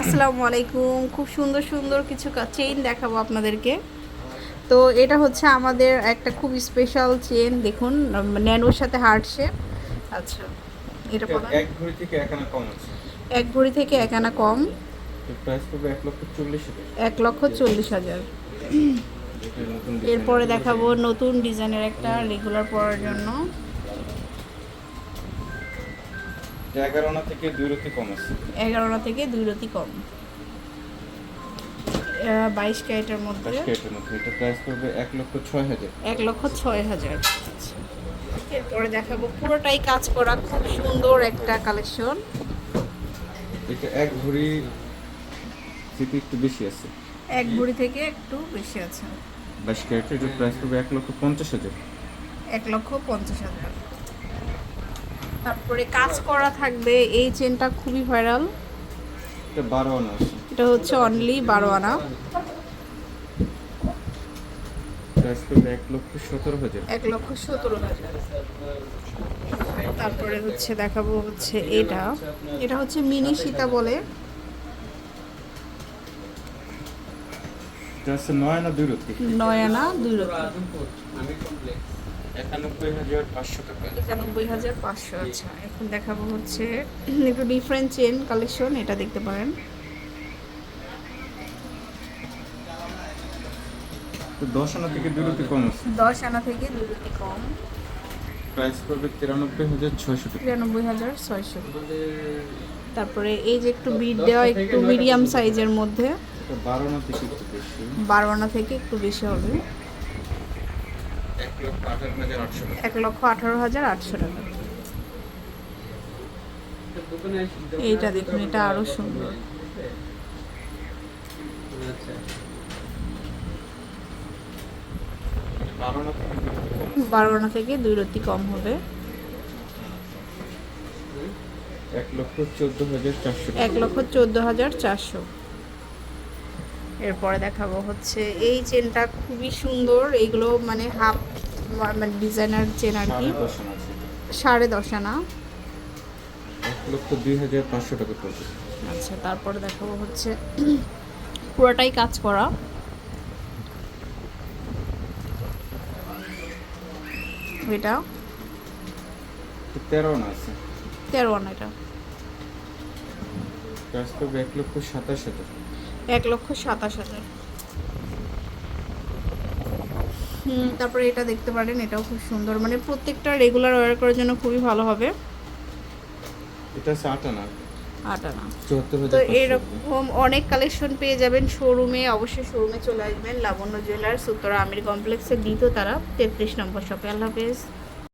আসসালামু আলাইকুম খুব সুন্দর সুন্দর কিছু চেইন দেখাবো আপনাদেরকে। তো এটা হচ্ছে আমাদের একটা খুব স্পেশাল চেন দেখুন ন্যানোর সাথে হার্ট শেপ আচ্ছা এটা এক ঘড়ি থেকে এক আনা কম আছে। এক ভরি থেকে এক আনা কম। তো প্রাইস পড়বে এক লক্ষ চল্লিশ হাজার। এক লক্ষ চল্লিশ হাজার। এরপরে দেখাবো নতুন ডিজাইনের একটা রেগুলার পরার জন্য। ডিজাইন। এগারো আনা থেকে দুই রতি কম আছে। এগারোটা থেকে দুই রতি কম। বাইশ ক্যারেটের মধ্যে দশ ক্যারেটের মধ্যে। এটা প্রাইস পড়বে এক লক্ষ ছয় হাজার। এক লক্ষ ছয় হাজার। এরপরে দেখাবো পুরোটাই কাজ করা খুব সুন্দর একটা কালেকশন এটা এক ভরি থেকে একটু বেশি আছে। এক ভরি থেকে একটু বেশি আছে। বাইশ ক্যারেটের প্রাইস পড়বে এক লক্ষ পঞ্চাশ হাজার। এক লক্ষ পঞ্চাশ হাজার। তারপরে কাজ করা থাকবে এই চেনটা খুবই ভাইরাল এটা বারো আনা এটা হচ্ছে অনলি বারো আনা। এক লক্ষ সতেরো হাজার। তারপরে হচ্ছে দেখাবো হচ্ছে এটা। এটা হচ্ছে মিনি সীতা বলে। নয় আনা দুই রতি নয় আনা দুই রতি একানব্বই হাজার পাঁচশো টাকা। একানব্বই হাজার পাঁচশো আচ্ছা এখন দেখাবো হচ্ছে একটু ডিফারেন্ট চেন কালেকশন এটা দেখতে পারেন। দশ আনা থেকে দুই রতি কম আছে। দশ আনা থেকে দুই রতি কম। প্রাইস পড়বে তিরানব্বই হাজার ছয়শো তিরানব্বই হাজার ছয়শো। তারপরে এই যে একটু বিট দেওয়া একটু মিডিয়াম সাইজের মধ্যে। বারো আনা থেকে একটু বেশি। বারো আনা থেকে একটু বেশি হবে। এক লক্ষ আঠারো হাজার আটশো টাকা। এইটা দেখুন এটা আরও সুন্দর। বারো আনা থেকে দুই রতি কম বারো আনা থেকে দুই রতি কম হবে। এক লক্ষ চোদ্দ হাজার চারশো। এক লক্ষ চোদ্দ হাজার চারশো। এরপরে দেখাবো হচ্ছে এই চেনটা খুবই সুন্দর এইগুলো মানে হাফ মানে ডিজাইনার চেন আর কি। সাড়ে দশ আনা আছে। সাড়ে দশ আনা। এক লক্ষ দুই হাজার পাঁচশো টাকা পড়বে আচ্ছা তারপরে দেখাবো হচ্ছে পুরোটাই কাজ করা। এটা তেরো আনা আছে। তেরো আনা এটা। প্রাইস পড়বে এক লক্ষ সাতাশ হাজার। এক লক্ষ সাতাশ হাজার। হুম তারপরে এটা দেখতে পারেন এটাও খুব সুন্দর। মানে প্রত্যেকটা রেগুলার ওয়্যার করার জন্য খুবই ভালো হবে। এটা আছে আট আনা। আট আনা। চুয়াত্তর তো এরকম অনেক কালেকশন পেয়ে যাবেন শোরুমে অবশ্যই শোরুমে চলে আসবেন। লাবণ্য জুয়েলার্স উত্তরা আমির কমপ্লেক্সের দ্বিতীয় তারা তেত্রিশ নম্বর শপে আল্লাহ হাফেজ।